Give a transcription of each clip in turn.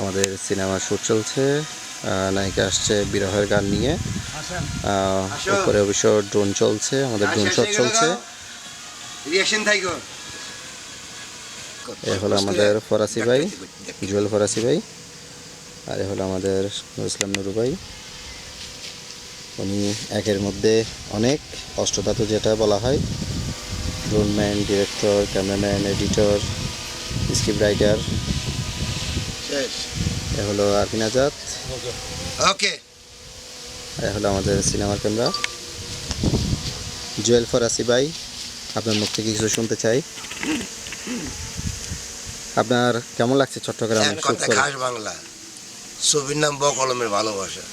আমাদের সিনেমার শুট চলছে। নায়িকা আসছে বিরহের গান নিয়ে। উপরে অবশ্য ড্রোন চলছে আমাদের ড্রোন শট চলছে। এ হলো আমাদের ফরাসি ভাই জুয়েল ফরাসি ভাই। আর এ হলো আমাদের ইসলাম নুরু ভাই। উনি একের মধ্যে অনেক অষ্টধাতু যেটা বলা হয়। Drone man director cameraman editor script writer এ হলো আরফিন আজাদ। ওকে এ হলো আমাদের সিনেমার ক্যামেরা। জুয়েল ফরাসি ভাই আপনার মুখ থেকে কিছু শুনতে চাই। আপনার কেমন লাগছে চট্টগ্রাম খাস বাংলা। ছবির নাম ব কলমের ভালোবাসা।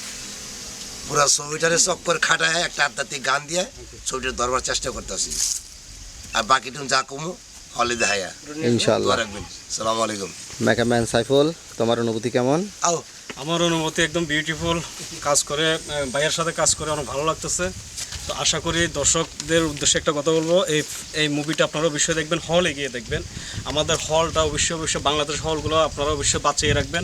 পুরা ছবিটারে চক্কর খাটায় একটা আধ্যাত্মিক গান দিয়ে ছবিটার দরবার চেষ্টা করতেছি। আর বাকিটুন যা কমু হলে হায়া ইনশাআল্লাহ। রাখবেন। সালাম আলাইকুম। মেকাম্যান সাইফুল তোমার অনুভূতি কেমন? আও। আমার অনুভূতি একদম বিউটিফুল কাজ করে ভাইয়ের সাথে কাজ করে অনেক ভালো লাগতেছে। তো আশা করি দর্শকদের উদ্দেশ্যে একটা কথা বলব এই এই মুভিটা আপনারা অবশ্যই দেখবেন হলে গিয়ে দেখবেন। আমাদের হলটা অবশ্যই অবশ্যই বাংলাদেশ হলগুলো আপনারা অবশ্যই বাঁচিয়ে রাখবেন।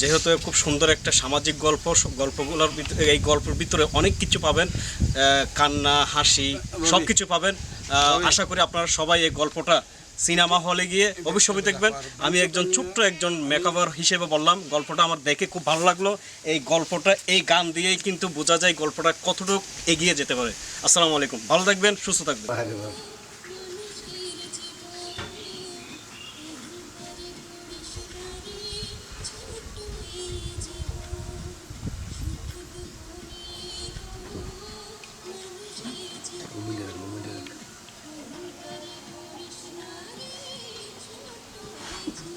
যেহেতু খুব সুন্দর একটা সামাজিক গল্প গল্পগুলোর ভিতরে এই গল্পের ভিতরে অনেক কিছু পাবেন কান্না হাসি সব কিছু পাবেন। আশা করি আপনারা সবাই এই গল্পটা সিনেমা হলে গিয়ে অবশ্যই দেখবেন। আমি একজন ছোট্ট একজন মেকওভার হিসেবে বললাম গল্পটা আমার দেখে খুব ভালো লাগল। এই গল্পটা এই গান দিয়েই কিন্তু বোঝা যায় গল্পটা কতটুকু এগিয়ে যেতে পারে। আসসালামু আলাইকুম। ভালো থাকবেন সুস্থ থাকবেন।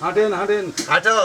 হাঁটেন হাঁটেন হাঁটো